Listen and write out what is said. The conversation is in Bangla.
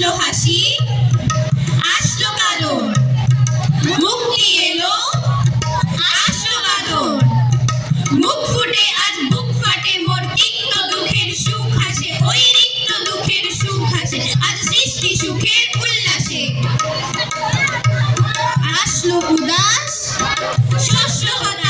আসলো হাসি, আসলো কালো। মুক্তি এলো, আসলো কালো। মুখ ফুটে, আজ বুক ফাটে, মোর তিক্ত দুঃখের সুখ হাসে ওই রিক্ত দুঃখের সুখ হাসে আজ সৃষ্টি সুখের উল্লাসে। আসলো উদাস শস্য হতাশ